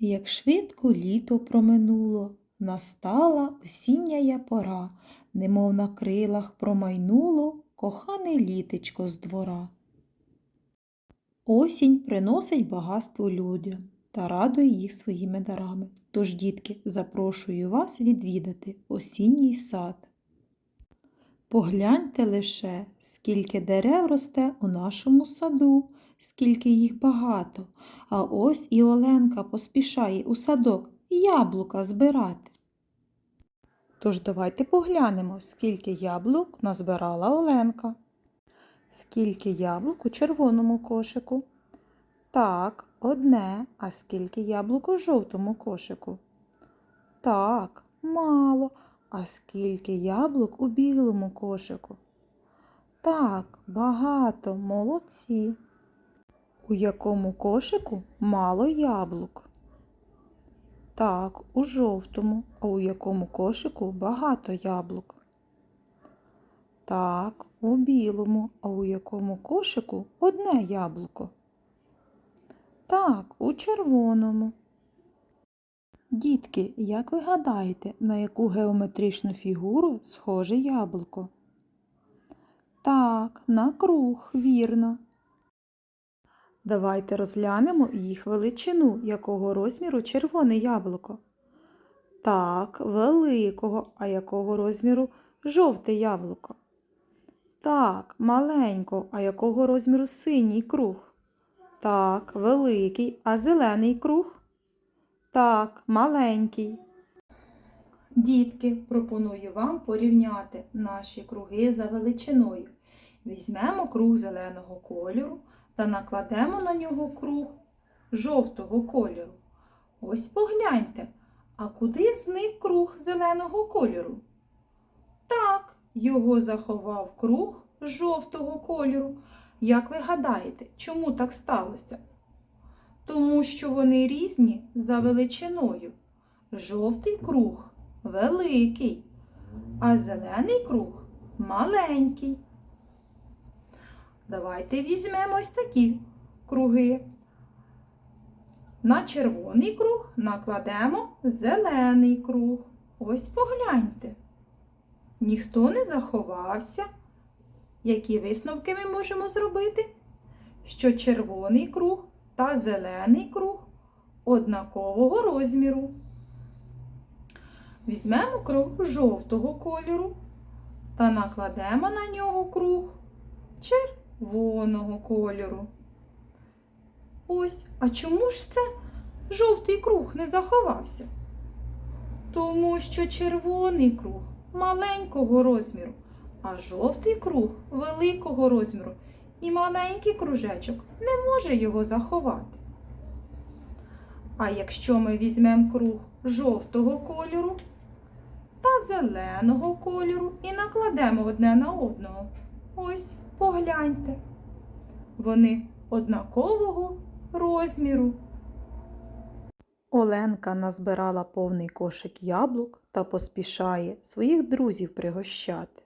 Як швидко літо проминуло, настала осіння пора, немов на крилах промайнуло кохане літечко з двора. Осінь приносить багатство людям та радує їх своїми дарами. Тож, дітки, запрошую вас відвідати осінній сад. Погляньте лише, скільки дерев росте у нашому саду, скільки їх багато. А ось і Оленка поспішає у садок яблука збирати. Тож давайте поглянемо, скільки яблук назбирала Оленка. Скільки яблук у червоному кошику? Так, одне. А скільки яблук у жовтому кошику? Так, мало. А скільки яблук у білому кошику? Так, багато, молодці. У якому кошику мало яблук? Так, у жовтому, а у якому кошику багато яблук? Так, у білому, а у якому кошику одне яблуко? Так, у червоному. Дітки, як ви гадаєте, на яку геометричну фігуру схоже яблуко? Так, на круг, вірно. Давайте розглянемо їх величину, якого розміру червоне яблуко. Так, великого, а якого розміру жовте яблуко. Так, маленького, а якого розміру синій круг. Так, великий, а зелений круг. Так, маленький. Дітки, пропоную вам порівняти наші круги за величиною. Візьмемо круг зеленого кольору та накладемо на нього круг жовтого кольору. Ось погляньте, а куди зник круг зеленого кольору? Так, його заховав круг жовтого кольору. Як ви гадаєте, чому так сталося? Тому що вони різні за величиною. Жовтий круг великий, а зелений круг маленький. Давайте візьмемо ось такі круги. На червоний круг накладемо зелений круг. Ось погляньте. Ніхто не заховався. Які висновки ми можемо зробити? Що червоний круг та зелений круг однакового розміру. Візьмемо круг жовтого кольору та накладемо на нього круг червоного кольору. Ось, а чому ж це жовтий круг не заховався? Тому що червоний круг маленького розміру, а жовтий круг великого розміру і маленький кружечок не може його заховати. А якщо ми візьмемо круг жовтого кольору та зеленого кольору і накладемо одне на одного, ось погляньте, вони однакового розміру. Оленка назбирала повний кошик яблук та поспішає своїх друзів пригощати.